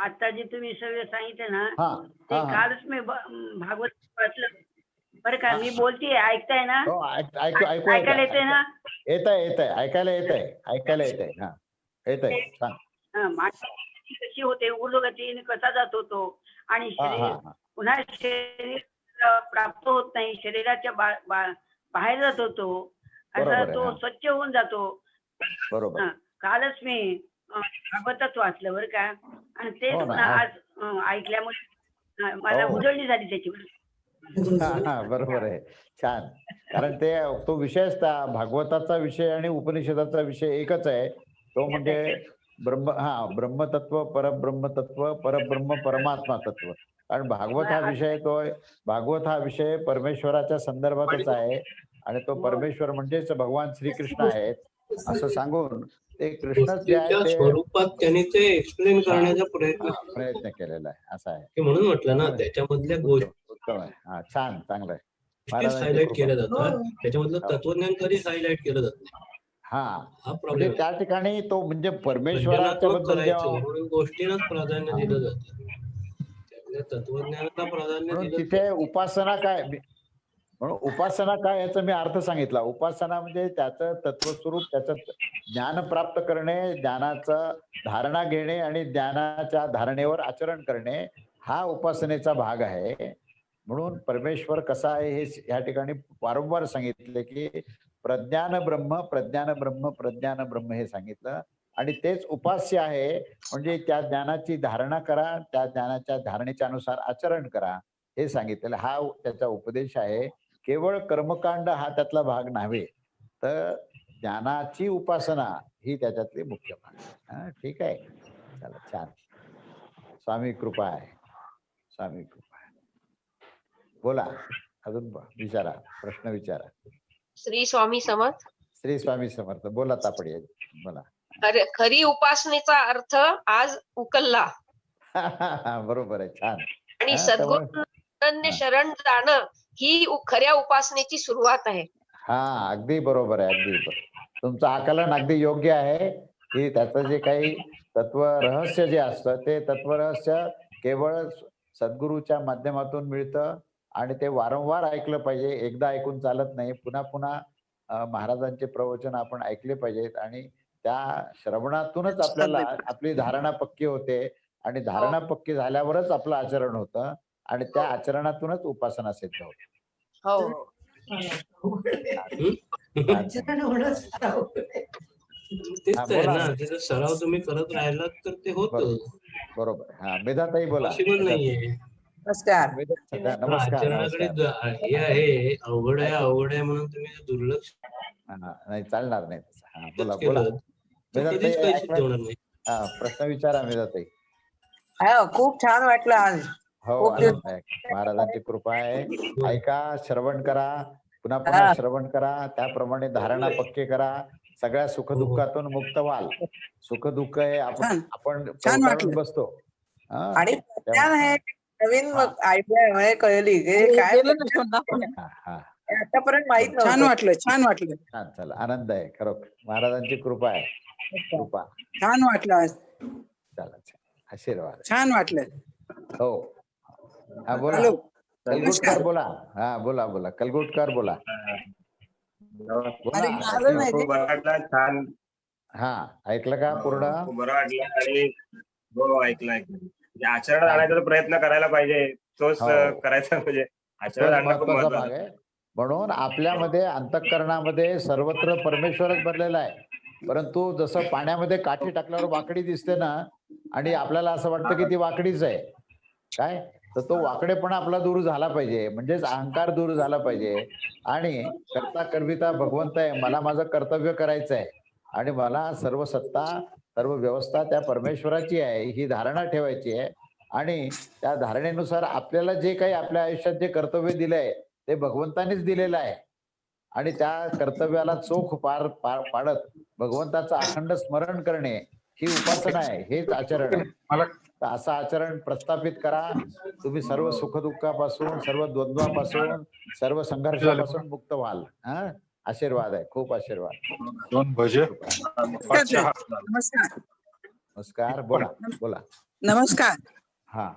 आता जे तुम्ही सगळं सांगितलं ना हा ते हा हा. कालच मी ब- भागवत वाचलं. बरं का मी बोलते ऐकताय ना? हो ऐक- ऐकू ऐकू ऐकायला येते ना? येत आहे येत आहे ऐकायला येत आहे ऐकायला येत आहे हा. येत आहे सांग हा, माणसाची कशी होते उर्दगतीने कसा जात होतो? आणि हा हा शरीर हा. पुन्हा शरीर प्राप्त होत नाही शरीराच्या बा- बा- बाहेर जात होतो. बरोबर असा आहे, तो हा. स्वच्छ होऊन जातो. बरोबर. हा, कालच मी अं, भागवतच वाचलं बरं का. आणि तेच हो ना, हा. आज ऐकल्यामुळे मला हो. उजळणी झाली त्याची हा हा बरोबर आहे. छान. कारण ते तो विषयच त्या भागवताचा विषय आणि उपनिषदाचा विषय एकच आहे. तो म्हणजे ब्रह्म हा ब्रह्मतत्व परब्रह्मतत्व परब्रह्म परमात्मा तत्व. कारण भागवत हा विषय तो भागवत हा विषय परमेश्वराच्या संदर्भातच आहे. आणि तो परमेश्वर म्हणजेच भगवान श्रीकृष्ण आहेत. असं सांगून ते कृष्णच जे आहे त्या ते स्वरूपात त्यांनी ते एक्सप्लेन करण्याचा प्रयत्न केला. प्रयत्न केलेला आहे असं आहे. की म्हणून म्हटलं ना त्याच्यामधल्या गोष्टी उत्तम आहे. हा छान चांगलं आहे. महाराजांची हायलाइट कृपा. केल्या जातात. त्याच्यामधलं हो. तत्वज्ञान कधीच हायलाइट केलं जात नाही. हा. हा म्हणजे प्रॉब्लेम त्या ठिकाणी तो म्हणजे परमेश्वराच्या बद्दल करायचं म्हणून गोष्टींनाच प्राधान्य दिलं जातं. त्यातल्या तत्वज्ञानाला प्राधान्य म्हणून दिलं तिथे उपासना काय? म्हणून उपासना काय याचा मी अर्थ सांगितला. उपासना म्हणजे त्याचं तत्वस्वरूप त्याचं ज्ञान प्राप्त करणे ज्ञानाचं धारणा घेणे आणि ज्ञानाच्या धारणेवर आचरण करणे हा उपासनेचा भाग आहे. म्हणून परमेश्वर कसा आहे हे या ठिकाणी वारंवार सांगितले की प्रज्ञान ब्रह्म प्रज्ञान ब्रह्म प्रज्ञान ब्रह्म हे सांगितलं. आणि तेच उपास्य आहे म्हणजे त्या ज्ञानाची धारणा करा त्या ज्ञानाच्या धारणेच्या अनुसार आचरण करा हे सांगितलेलं. हा त्याचा उपदेश आहे. केवळ कर्मकांड हा त्यातला भाग नव्हे तर ज्ञानाची उपासना ही त्याच्यातली मुख्य भाग. आहे. ठीक आहे. चला छान. स्वामी कृपा आहे. स्वामी कृपा आहे. बोला अजून विचारा प्रश्न विचारा. श्री स्वामी समर्थ. श्री स्वामी समर्थ बोला तापडे बोला. खर- खरी उपासनेचा अर्थ आज उकलला. बरोबर आहे छान. आणि सद्गुरू. अनन्य शरण जाणं ही उ- खऱ्या उपासनेची सुरुवात आहे. हा अगदी बरोबर आहे अगदी बरोबर. तुमचं आकलन अगदी योग्य आहे की त्याचं जे काही तत्व रहस्य जे असतं ते तत्व रहस्य केवळ सद्गुरूच्या माध्यमातून मिळतं आणि ते वारंवार ऐकलं पाहिजे. एकदा ऐकून चालत नाही पुन्हा पुन्हा महाराजांचे प्रवचन आपण ऐकले पाहिजेत आणि त्या श्रवणातूनच आपल्याला आपली धारणा पक्की होते आणि धारणा पक्की झाल्यावरच आपलं आचरण होतं. आणि त्या आचरणातूनच उपासना सिद्ध होते. हो. तेच हा, तर आहे बोला. ना त्याचा सराव तुम्ही करत राहिलात तर ते होत. बरोबर. हा मेधाताई बोला. पॉसिबल नाहीये. नमस्कार. मेधा- नमस्कार आचरणाकडे नमस्कार. ज- हे आहे अवघड आहे अवघड आहे म्हणून तुम्ही दुर्लक्ष हा, नाही चालणार नाही तसं. हा बोला बोला केलं. तर मेधाताई कधीच काही सिद्ध ऐकलं? होणार नाही. हा प्रश्न विचारा मेधाताई हा, खूप छान वाटलं आज. हो खूप दिवस- आनंद आहे. महाराजांची कृपा आहे. ऐका श्रवण करा. पुन्हा पुन्हा हा. श्रवण करा. त्याप्रमाणे धारणा पक्के करा. सगळ्या सुखदुःखातून मुक्त व्हाल. सुख दुःख हे. आपण. आपण छान पडताळून वाटलं. बसतो. हा, आणि नवीन हा. आयडिया कळली. की काय हा, हा. आतापर्यंत माहीत छान वाटलं छान वाटलं. छान चला. आनंद आहे खरोखर. महाराजांची कृपा आहे. कृपा. छान वाटलं चला. आशीर्वाद. छान वाटलं. हो. हा बोला. कलगुटकर. बोला. हा बोला बोला. कलगुटकर बोला. वाटलं छान. हा ऐकलं का पूर्ण? खूप बरं वाटलं आणि हो ऐकलं ऐकलं. म्हणजे आचरण आणण्याचा प्रयत्न करायला पाहिजे. तोच हो. करायचा म्हणजे आचरण तोच आणणं खूप महत्त्वाचा भाग महत्वाचं आहे. म्हणून आपल्यामध्ये अंतःकरणामध्ये सर्वत्र परमेश्वरच भरलेला आहे. परंतु जसं पाण्यामध्ये काठी टाकल्यावर वाकडी दिसते ना आणि आपल्याला असं वाटतं की ती वाकडीच आहे. काय? तर तो वाकडेपणा आपला दूर झाला पाहिजे. म्हणजेच अहंकार दूर झाला पाहिजे. आणि करता करविता भगवंत आहे मला माझं कर्तव्य करायचं आहे आणि मला सर्व सत्ता सर्व व्यवस्था त्या परमेश्वराची आहे ही धारणा ठेवायची आहे. आणि त्या धारणेनुसार आपल्याला जे काही आपल्या आयुष्यात जे कर्तव्य दिलंय ते भगवंतानेच दिलेलं आहे. आणि त्या कर्तव्याला चोख पार पाडत भगवंताचं अखंड स्मरण करणे ही उपासना आहे हेच आचरण आहे. मला असं आचरण प्रस्थापित करा. तुम्ही सर्व सुखदुःखापासून सर्व द्वंद्वापासून सर्व संघर्षापासून मुक्त व्हाल. हा? आशीर्वाद आहे. खूप आशीर्वाद. दोन भजे. नमस्कार. नमस्कार. बोला. बोला. नमस्कार. हा.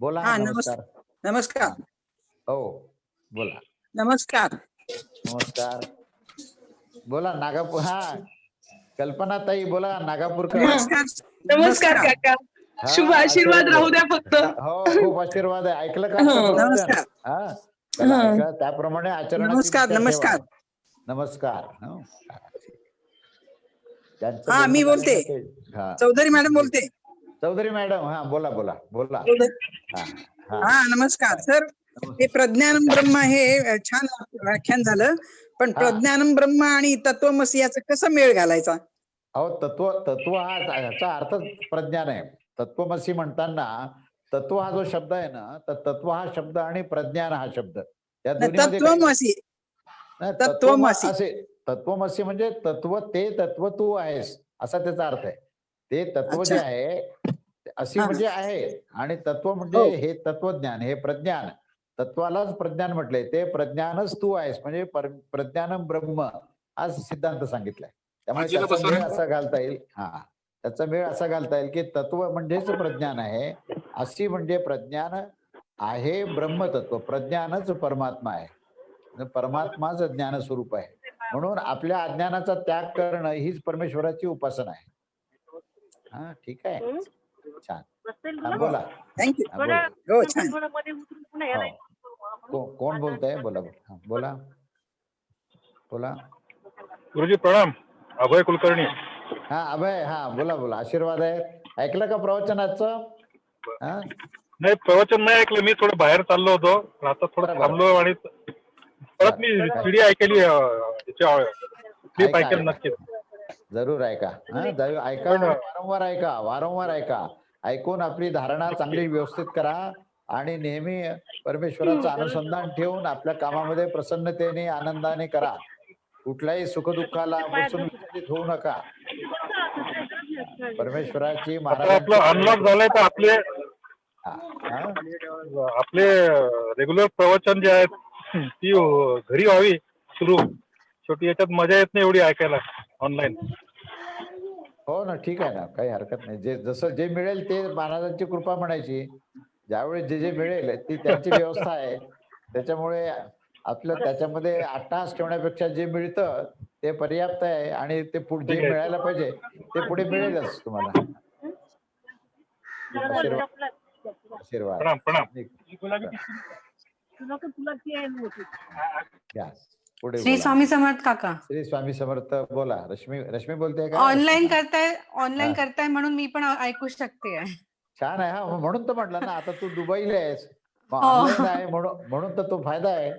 बोला. हा, नमस्कार. नमस्कार. हो. बोला. नमस्कार. नमस्कार. बोला. नागापूर हा. कल्पना ताई बोला नागापूरकर नमस्कार नमस्कार काका हा, शुभ आशीर्वाद राहू द्या फक्त हो खूप आशीर्वाद आहे ऐकलं का हो. आमचं प्रवचन? नमस्कार. हा चला, हा. ऐका. त्याप्रमाणे आचरणाची नमस्कार, नमस्कार. नमस्कार हो. हा, मी बोलणं बोलते. झालं हा. चौधरी मॅडम बोलते चौधरी मॅडम हा बोला बोला बोला हा हा हा नमस्कार सर हे प्रज्ञानम ब्रह्म हे अ, छान व्याख्यान झालं पण. प्रज्ञानम ब्रह्म आणि तत्वमसी याचा कसा मेळ घालायचा अहो तत्व तत्व हा याचा अर्थ प्रज्ञान आहे तत्वमसी म्हणताना तत्व हा जो शब्द आहे ना तर तत्व हा शब्द आणि प्रज्ञान हा शब्द या दोन्हीमध्ये काही- तत्वमसी तत्वमसी. तत्वम- असे तत्वमसी म्हणजे तत्व ते तत्व तू आहेस असा त्याचा अर्थ आहे ते तत्व जे. आहे अशी म्हणजे आहे आणि तत्व म्हणजे हो. हे तत्वज्ञान हे प्रज्ञान तत्वालाच प्रज्ञान म्हटलंय. ते प्रज्ञानच तू आहेस. म्हणजे पर- प्रज्ञानम ब्रह्म हा सिद्धांत सांगितलाय. त्यामुळे त्याचा मेळ. असा घालता येईल. हा. त्याचा मेळ असा घालता येईल की तत्व म्हणजेच प्रज्ञान आहे. अशी म्हणजे प्रज्ञान आहे ब्रह्मतत्व. प्रज्ञानच परमात्मा आहे. आणि परमात्माच ज्ञान स्वरूप आहे. म्हणून आपल्या अज्ञानाचा त्याग करणं हीच परमेश्वराची उपासना आहे. हा ठीक आहे. छान. हा? बोला. थँक्यू को- कोण बोलतंय? बोला बोला. बोला. बोला. गुरुजी प्रणाम. अभय कुलकर्णी. हा अभय. हा बोला बोला. आशीर्वाद आहे ऐकलं का प्रवचनाचं? हा? नाही प्रवचन नाही ऐकलं. मी थोडं बाहेर चाललो होतो. आता थोडं. थांबलो आणि परत मी सीडी ऐकली क्लिप ऐका, ऐकेल ऐका. नक्कीच. जरूर ऐका. ऐका. वारंवार ऐका. वारंवार ऐका. ऐकून आपली धारणा चांगली व्यवस्थित करा. आणि नेहमी परमेश्वराचं अनुसंधान ठेवून आपल्या कामामध्ये प्रसन्नतेने आनंदाने करा. कुठल्याही सुखदुःखाला बसून विचलित होऊ नका. परमेश्वराची अनलॉक झालंय तर आपले आपले रेग्युलर प्रवचन जे आहेत ती घरी व्हावी सुरू. शेवटी याच्यात मजा येत नाही एवढी ऐकायला ऑनलाईन हो ना ठीक आहे ना काही हरकत नाही. जे जसं जे मिळेल ते महाराजांची कृपा म्हणायची. ज्यावेळेस जे जे मिळेल ती त्यांची व्यवस्था आहे. त्याच्यामुळे आपलं त्याच्यामध्ये अट्टहास ठेवण्यापेक्षा जे मिळतं ते पर्याप्त आहे आणि ते पुढे जे मिळायला पाहिजे ते पुढे मिळेलच तुम्हाला. पुढे श्री. स्वामी समर्थ काका. श्री स्वामी समर्थ बोला. रश्मी रश्मी बोलते का? ऑनलाईन करताय ऑनलाईन. करताय म्हणून मी पण ऐकू शकते छान आहे हा म्हणून तर म्हटलं ना आता तू दुबईला आहेस हो. आहे म्हणून तर तो फायदा आहे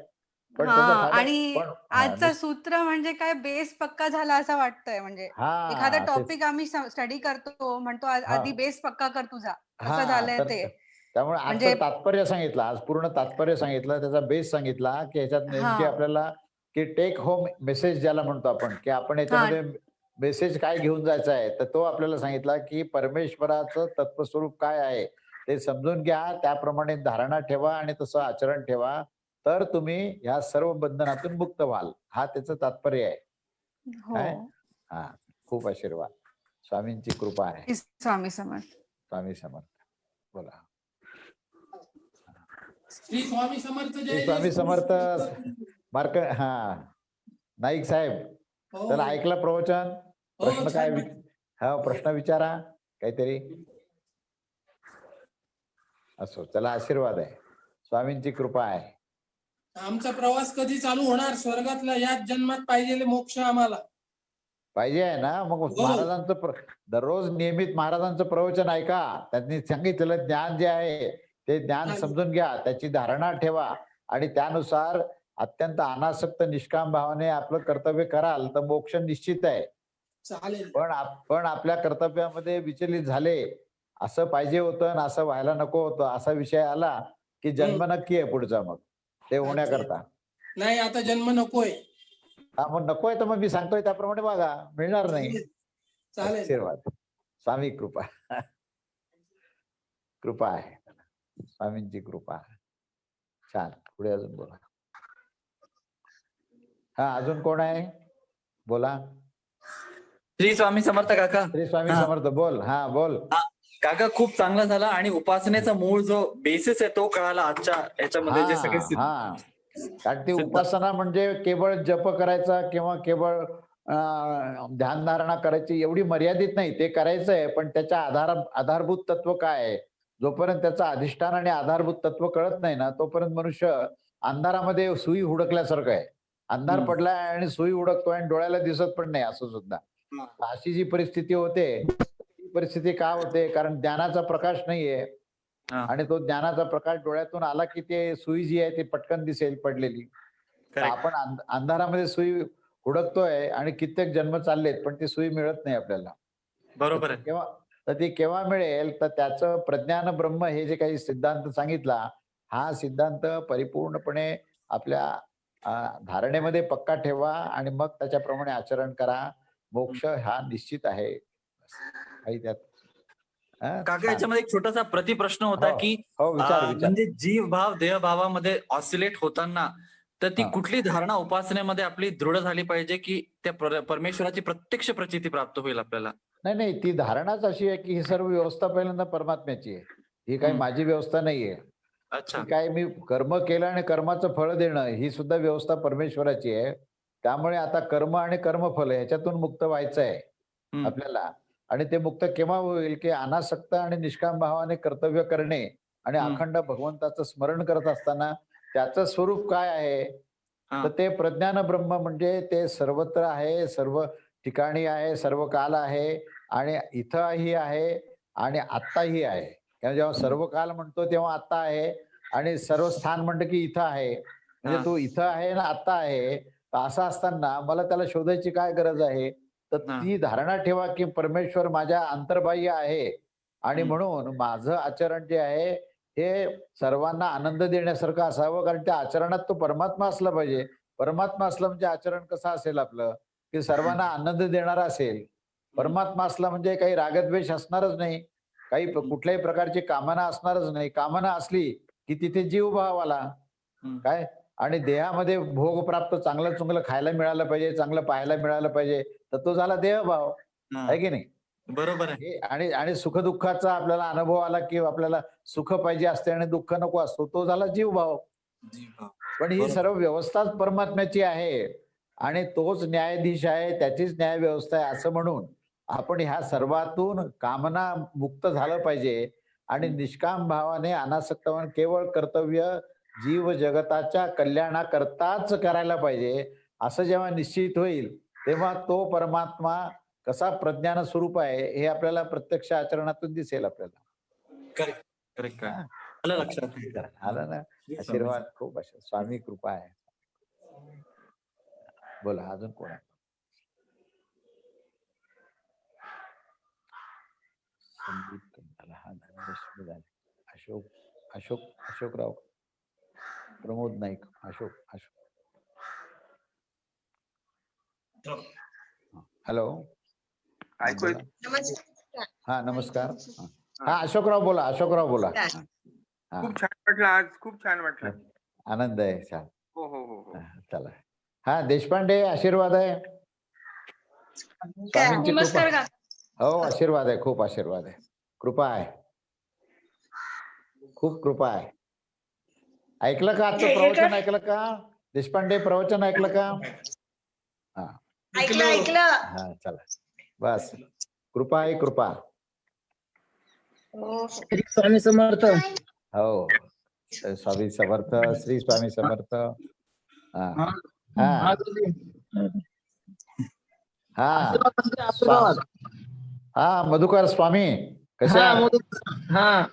आणि आजचा सूत्र म्हणजे काय बेस पक्का झाला असं वाटतंय म्हणजे एखादा. टॉपिक आम्ही स्टडी करतो म्हणतो. आधी बेस पक्का कर तुझा कसं झालंय ते त्यामुळे आजचं म्हणजे- तात्पर्य सांगितलं आज पूर्ण तात्पर्य सांगितलं त्याचा बेस सांगितला की ह्याच्यात नेमकी. आपल्याला की टेक होम मेसेज ज्याला म्हणतो आपण की आपण याच्यामध्ये मेसेज काय घेऊन जायचा आहे? तर तो आपल्याला सांगितला की परमेश्वराचं तत्वस्वरूप काय आहे? ते समजून घ्या त्याप्रमाणे धारणा ठेवा आणि तसं आचरण ठेवा. तर तुम्ही ह्या सर्व बंधनातून मुक्त व्हाल. हा त्याचं तात्पर्य आहे. हो. काय? हा. खूप आशीर्वाद. स्वामींची कृपा आहे. श्री स्वामी समर्थ. स्वामी समर्थ. बोला. श्री स्वामी समर्थ. स्वामी समर्थ. मार्क हा. नाईक साहेब. हो, त्याला ऐकलं प्रवचन? प्रश्न छान. काय हा प्रश्न विचारा काहीतरी. असो त्याला आशीर्वाद आहे. स्वामींची कृपा आहे. आमचा प्रवास कधी चालू होणार? स्वर्गातला याच जन्मात पाहिजे मोक्ष आम्हाला. पाहिजे आहे ना? मग हो. महाराजांचं दररोज नियमित महाराजांचं प्रवचन ऐका. त्यांनी सांगितलेलं ज्ञान जे आहे ते ज्ञान. समजून घ्या. त्याची धारणा ठेवा. आणि त्यानुसार अत्यंत अनासक्त निष्काम भावाने आपलं कर्तव्य कराल तर मोक्ष निश्चित आहे. चालेल. पण आपण आपल्या कर्तव्यामध्ये विचलित झाले असं पाहिजे होतं आणि असं व्हायला नको होतं असा विषय आला की जन्म नक्की आहे पुढचा मग. ते होण्याकरता. नाही आता जन्म नकोय. हा मग नकोय तर मग मी सांगतोय त्याप्रमाणे बघा मिळणार नाही. आशीर्वाद. स्वामी कृपा. कृपा आहे. स्वामींची कृपा. छान. पुढे अजून बोला. हा अजून कोण आहे? बोला. श्री स्वामी समर्थ काका श्री स्वामी हा. समर्थ बोल हा बोल काका खूप चांगला झाला आणि उपासनेचा मूळ जो बेसिस आहे तो कळाला आजच्या याच्यामध्ये जे सगळे हा सिद्ध- हा. कारण ती सिद्ध- उपासना म्हणजे केवळ जप करायचा किंवा केवळ अं, ध्यानधारणा करायची एवढी मर्यादित नाही ते करायचं आहे पण त्याच्या आधार आधारभूत तत्व काय आहे जोपर्यंत त्याचं अधिष्ठान आणि आधारभूत तत्व कळत नाही ना तोपर्यंत मनुष्य अंधारामध्ये सुई हुडकल्यासारखं आहे अंधार हम्म. पडलाय आणि सुई हुडकतोय आणि डोळ्याला दिसत पण नाही असं सुद्धा. अशी जी परिस्थिती होते ती परिस्थिती का होते? कारण ज्ञानाचा प्रकाश नाहीये. हा. आणि तो ज्ञानाचा प्रकाश डोळ्यातून आला की ते सुई जी आहे ती पटकन दिसेल पडलेली. आपण अंध- अंधारामध्ये सुई हुडकतोय आणि कित्येक जन्म चाललेत पण ती सुई मिळत नाही आपल्याला. बरोबर आहे. केव्हा तर ती केव्हा मिळेल? तर त्याचं प्रज्ञान ब्रह्म हे जे काही सिद्धांत सांगितला हा सिद्धांत परिपूर्णपणे आपल्या धारणेमध्ये पक्का ठेवा आणि मग त्याच्याप्रमाणे आचरण करा. मोक्ष हा निश्चित आहे. काही त्यात काका. याच्यामध्ये एक छोटासा प्रतिप्रश्न होता हो, की हो म्हणजे जीव भाव देह भावामध्ये ऑसिलेट होताना तर ती. कुठली धारणा उपासनेमध्ये आपली दृढ झाली पाहिजे की त्या पर- परमेश्वराची प्रत्यक्ष प्रचिती प्राप्त होईल आपल्याला? नाही नाही ती धारणाच अशी आहे की ही सर्व व्यवस्था पहिल्यांदा परमात्म्याची आहे. ही काही. माझी व्यवस्था नाहीये. अच्छा. काय मी कर्म केलं आणि कर्माचं फळ देणं ही सुद्धा व्यवस्था परमेश्वराची आहे. त्यामुळे आता कर्म आणि कर्मफल ह्याच्यातून मुक्त व्हायचं आहे. आपल्याला आणि ते मुक्त केव्हा होईल की अनासक्त आणि निष्काम भावाने कर्तव्य करणे आणि. अखंड भगवंताचं स्मरण करत असताना त्याचं स्वरूप काय आहे. तर ते प्रज्ञान ब्रह्म म्हणजे ते सर्वत्र आहे सर्व ठिकाणी आहे सर्व काल आहे आणि इथंही आहे आणि आत्ताही आहे जेव्हा सर्व काल म्हणतो तेव्हा आत्ता आहे आणि सर्व स्थान म्हणतं की इथं आहे म्हणजे. तो इथं आहे ना आत्ता आहे असं असताना मला त्याला शोधायची काय गरज आहे? तर. ती धारणा ठेवा की परमेश्वर माझ्या अंतर्बाह्य आहे. आणि. म्हणून माझं आचरण जे आहे हे सर्वांना आनंद देण्यासारखं असावं. कारण त्या आचरणात तो परमात्मा असला पाहिजे. परमात्मा असलं म्हणजे आचरण कसं असेल आपलं? की सर्वांना आनंद देणारा असेल. परमात्मा असला म्हणजे काही रागद्वेष असणारच नाही. काही कुठल्याही प्रकारची कामना असणारच नाही. कामना असली की तिथे जीव भाव आला. काय? आणि देहामध्ये भोग प्राप्त चांगलं चुंगलं खायला मिळालं पाहिजे चांगलं पाहायला मिळालं पाहिजे तर तो झाला देहभाव हा. आहे की नाही बरोबर आहे आणि आणि सुखदुःखाचा आपल्याला अनुभव आला की आपल्याला सुख पाहिजे असते आणि दुःख नको असतो तो झाला जीवभाव जीव भाव. पण ही. सर्व व्यवस्थाच परमात्म्याची आहे आणि तोच न्यायाधीश आहे त्याचीच न्याय व्यवस्था आहे असं म्हणून आपण ह्या सर्वातून कामना मुक्त झालं पाहिजे आणि निष्काम भावाने अनासक्तवान केवळ कर्तव्य जीव जगताच्या कल्याणाकरताच करायला पाहिजे. असं जेव्हा निश्चित होईल तेव्हा तो परमात्मा कसा प्रज्ञान स्वरूप आहे हे आपल्याला प्रत्यक्ष आचरणातून दिसेल आपल्याला. आलं ना? आशीर्वाद खूप असे स्वामी कृपा आहे. बोला अजून कोण आहे? संदीप अशोक अशोक अशोकराव. प्रमोद नाईक अशोक अशोक. हॅलो हा. नमस्कार. हा. अशोकराव बोला अशोकराव बोला. खूप छान वाटलं आज खूप छान वाटलं. आनंद आहे छान. हो हो हो हो. चला. हा देशपांडे आशीर्वाद आहे. नमस्कार हो आशीर्वाद आहे खूप आशीर्वाद आहे. कृपा आहे. खूप कृपा आहे. ऐकलं का आजचं प्रवचन ऐकलं का? देशपांडे प्रवचन ऐकलं का? हा. ऐकलं ऐकलं. हा चला. बस. कृपा आहे कृपा. हो. स्वामी समर्थ. हो. स्वामी समर्थ श्री स्वामी समर्थ. हा. हा. हा. हा मधुकर स्वामी. कसे हा.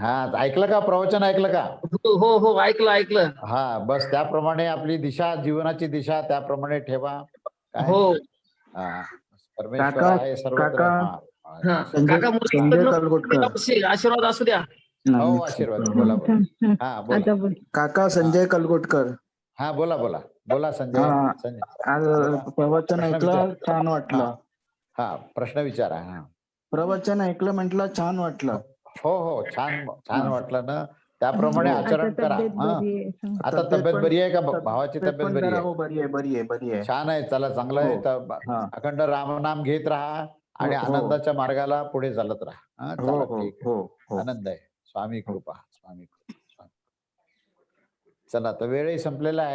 हा ऐकलं का? प्रवचन ऐकलं का? हो हो हो ऐकलं ऐकलं. हा बस त्याप्रमाणे आपली दिशा जीवनाची दिशा त्याप्रमाणे ठेवा? हो. हा. परमेश्वर आहे हा. हा आशीर्वाद असू द्या. हो आशीर्वाद बोला हा काका संजय कलगोटकर. हा बोला बोला. बोला संजय. हा. प्रवचन ऐकलं. छान वाटलं. हा प्रश्न विचारा हा. प्रवचन ऐकलं म्हटलं छान वाटलं. हो हो छान छान वाटलं ना. त्याप्रमाणे हो. आचरण करा हा. आता तब्येत बरी आहे का भावाची तब्येत बरी आहे? हो बरी आहे बरी आहे बरी आहे. छान आहे चला चांगलं आहे. हो. तर हा. अखंड रामनाम घेत राहा आणि. आनंदाच्या मार्गाला पुढे चालत राहा. चला, ठीक आहे. आनंद आहे. स्वामी कृपा स्वामी कृपा स्वामी कृपा. चला तर वेळही संपलेला आहे.